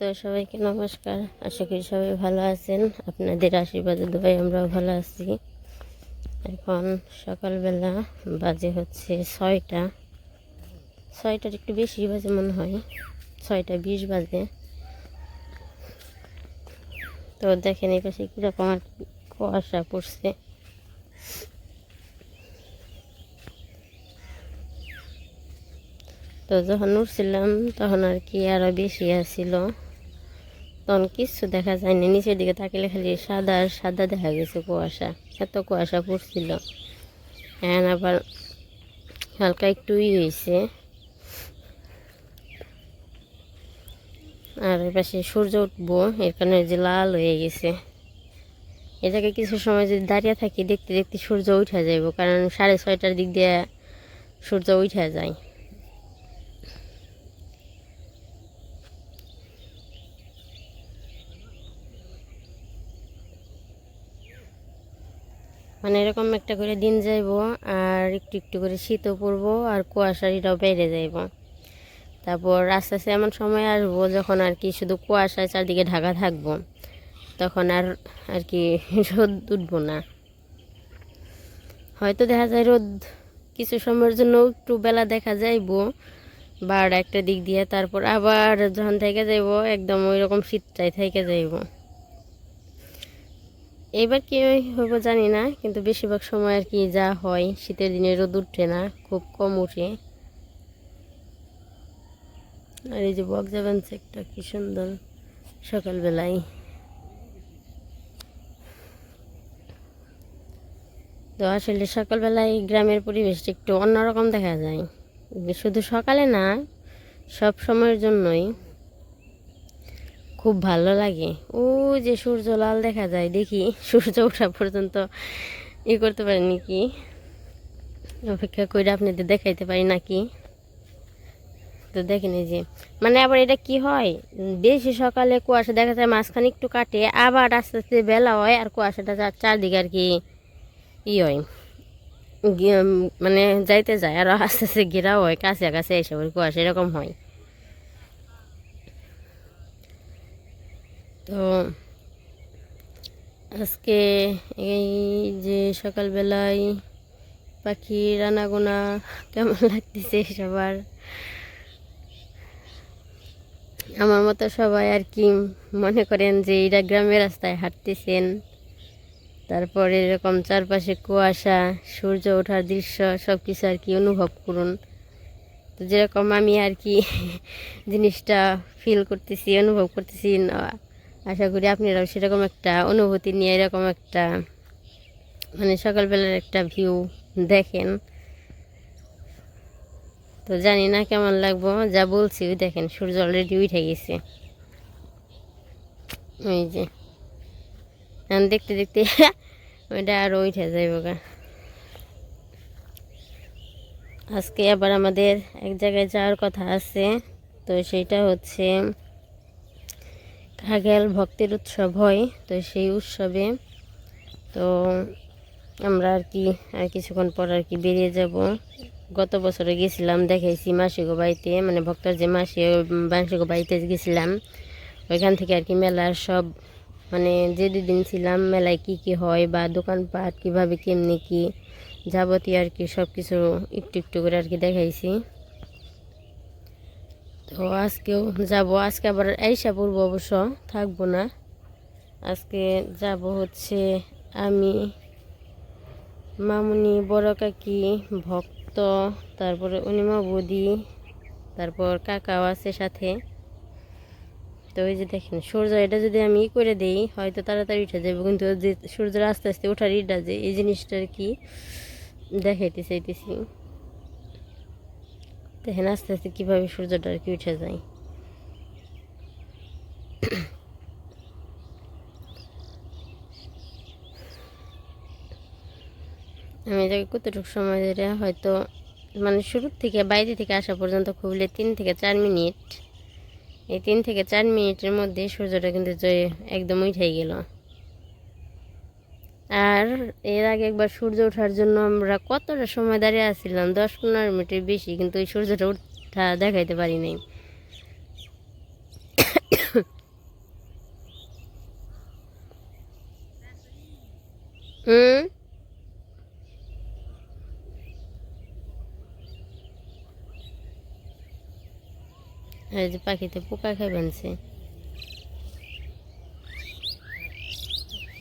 তো সবাইকে নমস্কার। আশা করি সবাই ভালো আছেন। আপনাদের আশীর্বাদে দোয়াই আমরাও ভালো আছি। এখন সকালবেলা বাজে হচ্ছে ছয়টা। ছয়টার একটু বেশি বাজে মনে হয়। ছয়টা বিশ বাজে। তো দেখেন এই পাশে কীরকম আর কুয়াশা পড়ছে। তো যখন উঠছিলাম তখন আর কি আরও বেশি আসছিল তখন কিচ্ছু দেখা যায়নি। নিচের দিকে তাকিলে খালি সাদা আর সাদা দেখা গেছে কুয়াশা। এত কুয়াশা পড়ছিল। হ্যাঁ আবার হালকা একটু ই হয়েছে আর পাশে সূর্য উঠবো, এর কারণে যে লাল হয়ে গেছে। এ জায়গায় কিছু সময় যদি দাঁড়িয়ে থাকি, দেখতে দেখতে সূর্য উঠে যাইব। কারণ সাড়ে ছয়টার দিক দিয়ে সূর্য উঠে যায়। মানে এরকম একটা করে দিন যাইব আর একটু একটু করে শীতও পড়ব আর কুয়াশারিটাও বেড়ে যাইব। তারপর আস্তে আস্তে এমন সময় আসব যখন আর কি শুধু কুয়াশায় চারদিকে ঢাকা থাকব, তখন আর আর কি রোদ উঠবো না। হয়তো দেখা যায় রোদ কিছু সময়ের জন্য একটু বেলা দেখা যাইবো, বারোটা একটা দিক দিয়ে তারপর আবার যখন থেকে যাইব একদম ওই রকম শীতটাই থেকে যাইব। এবার কি হইব জানি না, কিন্তু বেশিরভাগ সময় আর কি যা হয়, শীতের দিনে রোদ উঠে না, খুব কম উঠে। আর এই যে বকজা বানছে একটা কি সুন্দর, সকালবেলায়। তো আসলে সকালবেলায় গ্রামের পরিবেশটা একটু অন্যরকম দেখা যায়। শুধু সকালে না, সব সময়ের জন্যই। খুব ভালো লাগে। ও যে সূর্য লাল দেখা যায়, দেখি। সূর্য ওঠা পর্যন্ত ই করতে পারি নাকি? অপেক্ষা করে আপনাদের দেখাইতে পারি নাকি? তো দেখেন যে মানে আবার এটা কি হয়? বেশি সকালে কুয়াশা দেখা যায়, মাঝখানে একটু কাটে, আবার আস্তে আস্তে বেলা হয় আর কুয়াশাটা চার চারদিকে আর কি ই হয়। মানে যাইতে যায়, আর আস্তে আস্তে ঘেরাও হয়, কাছে কাছে এসে কুয়াশা এরকম হয়। তো আজকে এই যে সকালবেলায় পাখি রানাগোনা কেমন লাগতেছে সবার? আমার মতো সবাই আর কি মনে করেন যে এরা গ্রামের রাস্তায় হাঁটতেছেন। তারপরে এরকম চারপাশে কুয়াশা, সূর্য ওঠার দৃশ্য সব কিছু আর কি অনুভব করুন। তো যেরকম আমি আর কি জিনিসটা ফিল করতেছি, অনুভব করতেছি, না- আশা করি আপনারাও সেরকম একটা অনুভূতি নিয়ে এরকম একটা মানে সকালবেলার একটা ভিউ দেখেন। তো জানি না কেমন লাগবো, যা বলছি দেখেন, সূর্য অলরেডি উঠে গেছে। ওই যে দেখতে দেখতে ওইটা আরও উঠে যাইব গা। আজকে আবার আমাদের এক জায়গায় যাওয়ার কথা আছে, তো সেটা হচ্ছে ঘাগেল ভক্তের উৎসব হয়, তো সেই উৎসবে তো আমরা আর কি, আর কিছুক্ষণ পর আর কি বেরিয়ে যাব। গত বছরে গেছিলাম, দেখাইছি মাসিগো বাড়িতে মানে ভক্তর যে মাসি মাসিগো বাড়িতে গেছিলাম। ওইখান থেকে আর কি মেলার সব মানে যে দুদিন ছিলাম, মেলায় কি কি হয় বা দোকানপাট কীভাবে, কেমনি কি যাবতীয় আর কি সব কিছু একটু একটু করে আর কি দেখাইছি। তো আজকেও যাব। আজকে আবার আইসা পড়ব অবশ্য, থাকব না। আজকে যাব হচ্ছে আমি, মামুনি, বড় কাকি, ভক্ত, তারপরে অনিমা বৌদি, তারপর কাকাও আছে সাথে। তো ওই যে দেখেন, সূর্য এটা যদি আমি করে দেই, হয়তো তাড়াতাড়ি উঠে যাবে। কিন্তু যে সূর্যের আস্তে আস্তে ওঠার ইটা যে, এই জিনিসটা আর কি দেখাইতে চাইতেছি। দেখেন আস্তে আস্তে কীভাবে সূর্যটা আর কি উঠে যায়। আমি এটাকে কতটুকু সময় ধরে হয়তো মানে শুরুর থেকে বাইরে থেকে আসা পর্যন্ত খুবলে তিন থেকে চার মিনিট। এই তিন থেকে চার মিনিটের মধ্যে সূর্যটা কিন্তু জয়ে একদম উঠেই গেল। আর এর আগে একবার সূর্য ওঠার জন্য আমরা কতটা সময় দাঁড়িয়ে আসছিলাম দশ পনেরো মিনিটের বেশি, কিন্তু ওই সূর্যটা উঠা দেখাইতে পারি নাই। হুম? এই যে পাখিতে পোকা খাই বানছে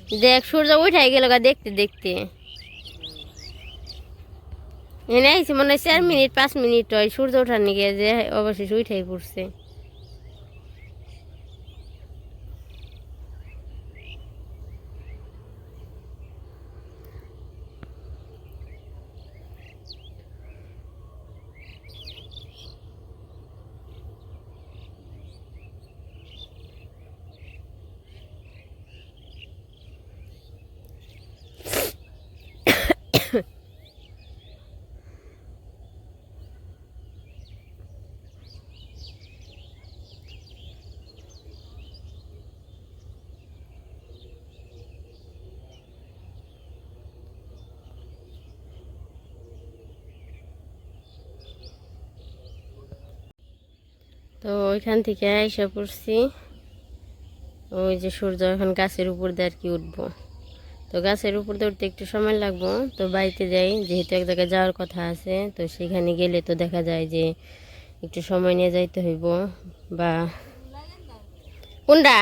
দেখ, সূর্য উঠাই গেল দেখতে দেখতে। এনে আইসি মনে হয় চার মিনিট, পাঁচ মিনিট হয় সূর্য ওঠার নিকে যে অবশেষে উঠাই পড়ছে তো ওইখান থেকে এসে পড়ছি। ওই যে সূর্য এখন গাছের উপর দিয়ে আর কি উঠবো। তো গাছের উপর দিয়ে উঠতে একটু সময় লাগবো, তো বাড়িতে যাই। যেহেতু এক জায়গায় যাওয়ার কথা আছে, তো সেখানে গেলে তো দেখা যায় যে একটু সময় নিয়ে যাইতে হইব। বা কোনটা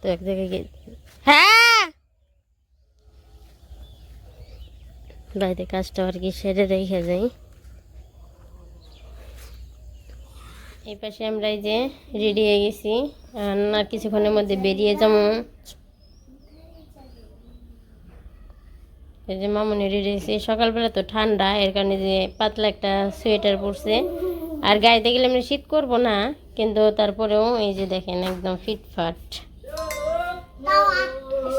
তো এক জায়গায় হ্যাঁ? বাড়িতে কাজটা আর কি সেরে রেখে যাই। এই পাশে আমরা এই যে রেডি হয়ে গেছি। আর কিছুক্ষণের মধ্যে বেরিয়ে যাব। এই যে মামনি রেডি হয়েছে। সকালবেলা তো ঠান্ডা, এর কারণে যে পাতলা একটা সোয়েটার পরছে। আর গাড়িতে গেলে আমরা শীত করব না, কিন্তু তারপরেও এই যে দেখেন একদম ফিটফাট তাও আ-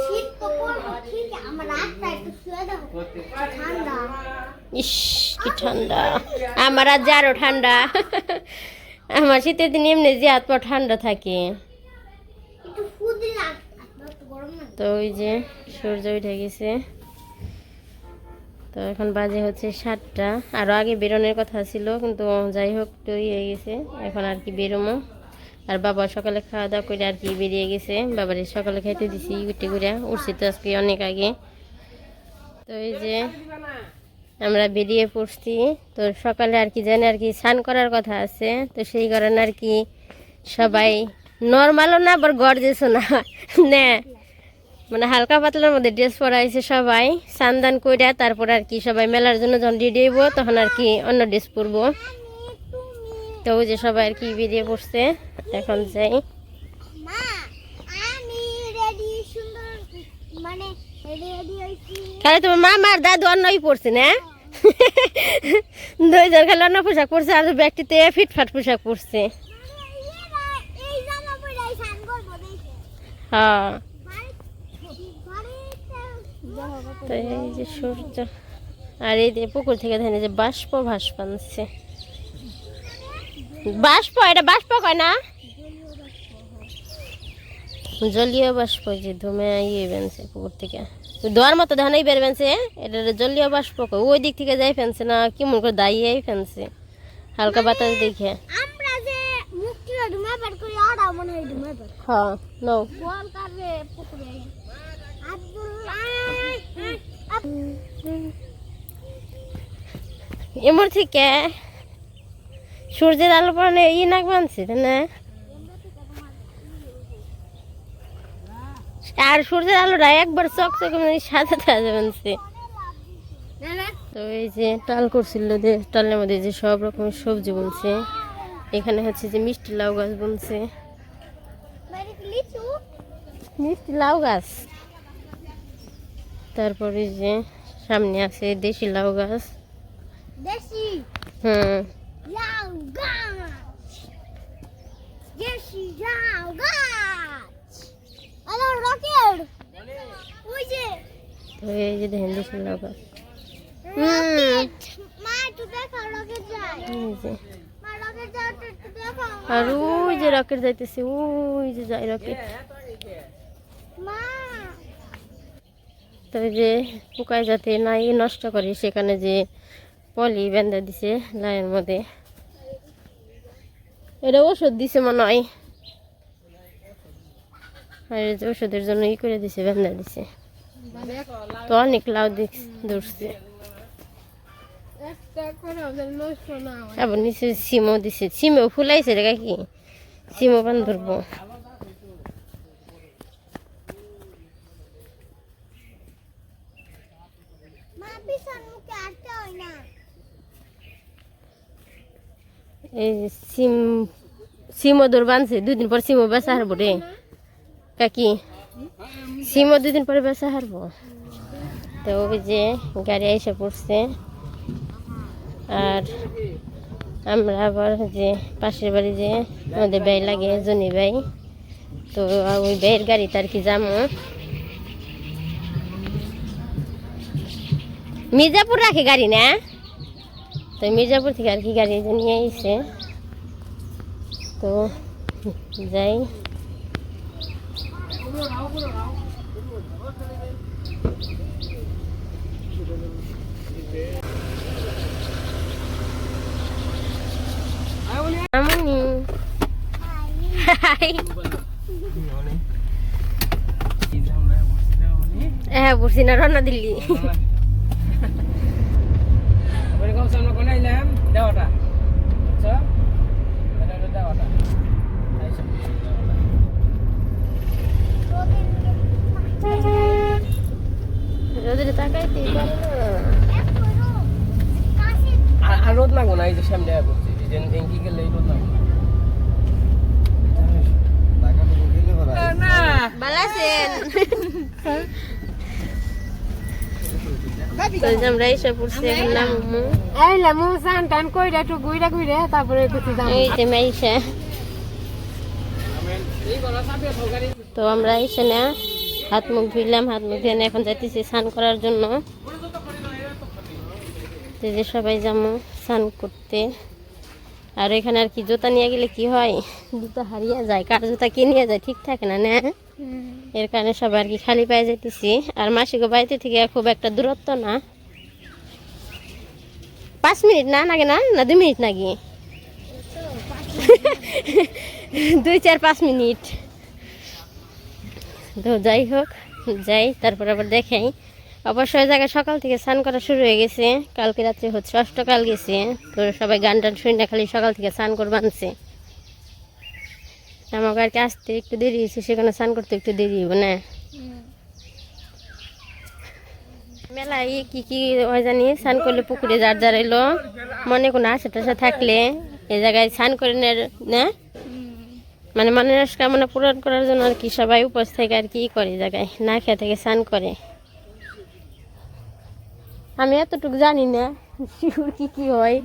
শীত তো পড়ব ঠিক আমার রাতটা একটু শুয়ে দেবো ঠান্ডা ইস কি ঠান্ডা। আমার আজ আরও ঠান্ডা। আমার শীতের দিন এমনি যে হাত পা ঠান্ডা থাকে। তো ওই যে সূর্য উঠে গেছে। তো এখন বাজে হচ্ছে সাতটা। আরও আগে বেরোনোর কথা ছিল কিন্তু যাই হোক দেরি হয়ে গেছে। এখন আর কি বেরোমো। আর বাবা সকালে খাওয়া দাওয়া করে আর কি বেরিয়ে গেছে। বাবার সকালে খাইতে দিছি উঠে করে উঠছি তো আজকে অনেক আগে। তো এই যে আমরা বেরিয়ে পড়ছি। তো সকালে আর কি জানি আর কি স্নান করার কথা আছে। তো সেই কারণে আর কি সবাই নর্মালও না, আবার গর্জেসও না। না মানে হালকা পাতলার মধ্যে ড্রেস পরা হয়েছে সবাই সান্দান কইরা তারপর আর কি সবাই মেলার জন্য যখন রেডি হইব, তখন আর কি অন্য ড্রেস পরবো। তো ওই যে সবাই আর কি বেরিয়ে পড়ছে। এখন যাই মা আমি রেডি সুন্দর খালি তোমার মামা আর দাদু অন্যই পড়ছে, না? দুইজন খালি অন্য পোশাক পরছে, আর ব্যক্তিতে ফিটফাট পোশাক পরছে। হ্যাঁ। এই যে সূর্য, আর এই যে পুকুর থেকে ধানে যে বাষ্প ভাস পানছে বাষ্প, এটা বাষ্প কয় না? জলীয় বাষ্প যে ধুমে ইয়ে বেনছে পুকুর থেকে। দোয়ার মতো ধানেই বের বেনছে এটা জলীয় বাষ্প ওই দিক থেকে যাই ফেনছে না কেমন করে দাঁড়িয়েই ফেনছে। হালকা বাতাস দেখে। মনে হয় হ্যাঁ নৌ এমর থেকে সূর্যের আলো পড়ানো ই নাক বানছে তাই না? আর সূর্যের আলোটা একবার চক চক মানে সাদা সাদা বানছে তো এই যে টাল করছিল যে টালের মধ্যে যে সব রকমের সবজি বুনছে এখানে হচ্ছে যে মিষ্টি লাউ গাছ লিচু মিষ্টি লাউ গাছ। তারপরে যে সামনে আছে দেশি লাউ গাছ। দেশি? হুম। লাউ গাছ। দেশি লাউ গাছ। যে। আর ওই যে রকেট যাইতেছে ওই যে যাই রকেট। তো যে পোকায় যাতে নাই নষ্ট করে সেখানে যে পলি বেঁধে দিছে লাইয়ের মধ্যে। এটা ওষুধ দিছে মনে হয়। আর এই যে ওষুধের জন্য ই করে দিছে বেঁধে দিছে। তো অনেক লাউ ধরছে। আবার নিচে সিমও দিছে। সিমেও ফুলাইছে রে কাকি। সিমও পান ধরবো। এই সিম সিমও দৌড় বানছে। দুদিন পর সিমও বেচা হারবো রে। কাকি সিমও দুদিন পরে বেচা হারবো। তো ওই যে গাড়ি এসে পড়ছে। আর আমরা আবার যে পাশের বাড়ি যে আমাদের ব্যয় লাগে, জনি ভাই। তো ওই ব্যয়ের গাড়িতে আর কি যাব মির্জাপুর রাখে গাড়ি না? তো মির্জাপুর থেকে আর কি গাড়ি নিয়ে এসে তো যাই। হাই হ্যাঁ বসি না রান্না দিল্লি এরকম সামনে কোন আইলাম দেওয়াটা বুঝছ এটা হলো দেওয়াটা এই সব দেওয়াটা। রোদের তাকাইতে পারে না এক করো কাশি আর আর রোদ লাগবো না এই যে সামনে আয়া করছি এই যে এঙ্কি গেলে এই রোদ লাগবো না ভালো আছেন তো এই যে আমরা এসে পড়ছি এখন নামমু আইলাম সান টান কইরা একটু তারপরে কিছু এই যে তো আমরা এসে না হাত মুখ ধুইলাম হাত মুখ ধুয়ে এখন যাইতেছি স্নান করার জন্য। যে সবাই যাব স্নান করতে। আর এখানে আর কি জুতা নিয়ে গেলে কি হয়? জুতা হারিয়ে যায় কার জুতা কে নিয়ে যায় ঠিক থাকে না না? এর কারণে সবাই আর কি খালি পায়ে যেতেছি আর মাসিকে বাড়িতে থেকে খুব একটা দূরত্ব না। পাঁচ মিনিট না নাকি না? না, দুই মিনিট নাকি দুই, চার, পাঁচ মিনিট। তো যাই হোক, যাই, তারপর আবার দেখাই। অবশ্যই জায়গায় সকাল থেকে স্নান করা শুরু হয়ে গেছে। কালকে রাত্রে হচ্ছে অষ্টকাল গেছে। তো সবাই গান টান শুনে খালি সকাল থেকে স্নান করবে আনছে। আমাকে আর কি আসতে একটু দেরি হয়েছে সেখানে স্নান করতে একটু দেরি হব না। মেলায় কি কি হয় জানি? স্নান করলে পুকুরে যার যার এলো। মনে কোনো আশা টাশা থাকলে এই জায়গায় স্নান করে নে- মানে মনের কামনা পূরণ করার জন্য আর কি সবাই উপোস থেকে আর কি করে জায়গায়, না খেয়ে থেকে স্নান করে। আমি এতটুকু জানি না, শিউর কি কি হয়,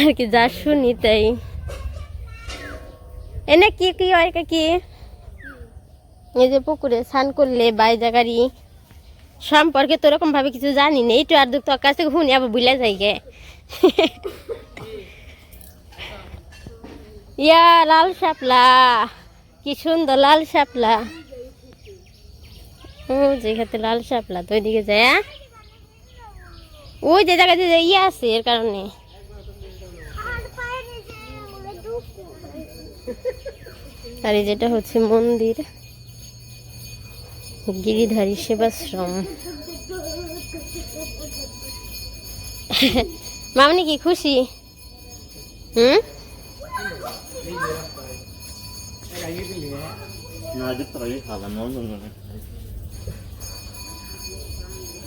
আর কি যা শুনি তাই। এনে কি কি হয় কি? এই যে পুকুরে স্নান করলে বাই জায়গারই সম্পর্কে তো ওরকম ভাবে কিছু জানি না। একটু আর তোর কাছ থেকে শুনি, আবার ভুলে যাই গে। ইয়া লাল শাপলা, কি সুন্দর লাল শাপলা। যেখানে লাল শাপলা, তো ওইদিকে যায়? ওই যে জায়গাতে যে ইয়ে আছে, এর কারণে। আর দুঃখ যেটা হচ্ছে মন্দির। গিরিধারী সেবাশ্রম। মামনি কি খুশি? হুম?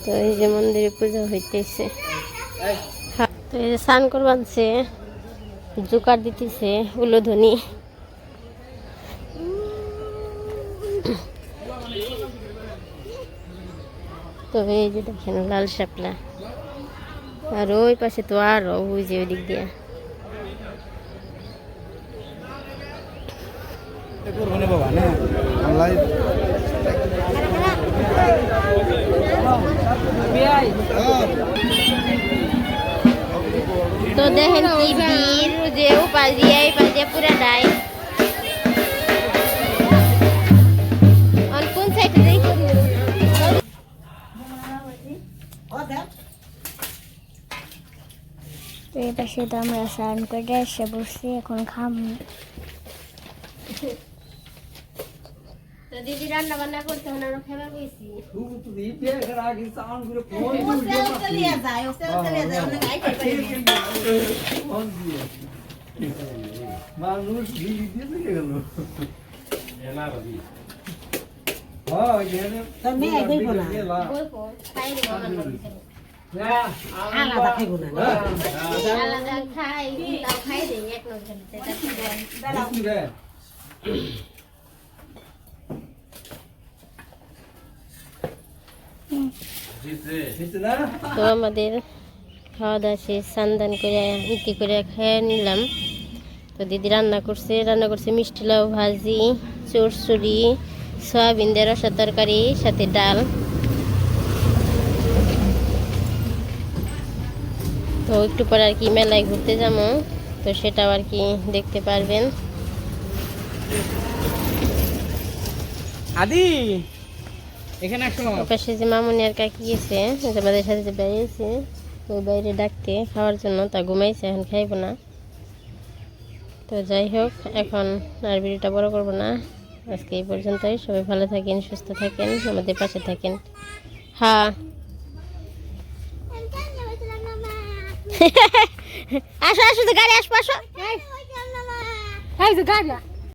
তো এই যে মন্দিরে পূজা হইতেছে। তো এই যে স্নান করবানছে, জোকার দিতেছে উলোধ্বনি। তো এই যে দেখেন, লাল শাপলা। আর ওই পাশে তো আরও, ওই যে ওই দিয়ে। তো দেখেন কি যে পাশ দিয়ে এই পাশে তো আমরা স্নান করে এসে বসছি এখন তো দিদি রান্না বান্না করতে বইছি মানুষ দিদি দিয়ে গেল। বলব খাই দেবো আমার বাড়িতে। না আলাদা খাইবো না? আলাদা খাই খাই দিই এক নজর তো আমাদের খাওয়া দাওয়া শেষ সান্দান করে ইতি করে খেয়ে নিলাম। তো দিদি রান্না করছে রান্না করছে মিষ্টি লাউ ভাজি চরচুরি সয়াবিন দিয়ে রসা তরকারি সাথে ডাল। তো একটু পরে আর কি মেলায় ঘুরতে যাব। তো সেটাও আর কি দেখতে পারবেন। আদি এখানে পাশে যে মামুনি আর কাকি গেছে আমাদের সাথে যে বেরিয়েছে ওই বাইরে ডাকতে খাওয়ার জন্য তা ঘুমাইছে এখন খাইবো না। তো যাই হোক এখন আর ভিডিওটা বড় করব না। আজকে এই পর্যন্তই। সবাই ভালো থাকেন সুস্থ থাকেন আমাদের পাশে থাকেন। হ্যাঁ আসো আসো তো গাড়ি আসব আসো। এই যে গাড়ি।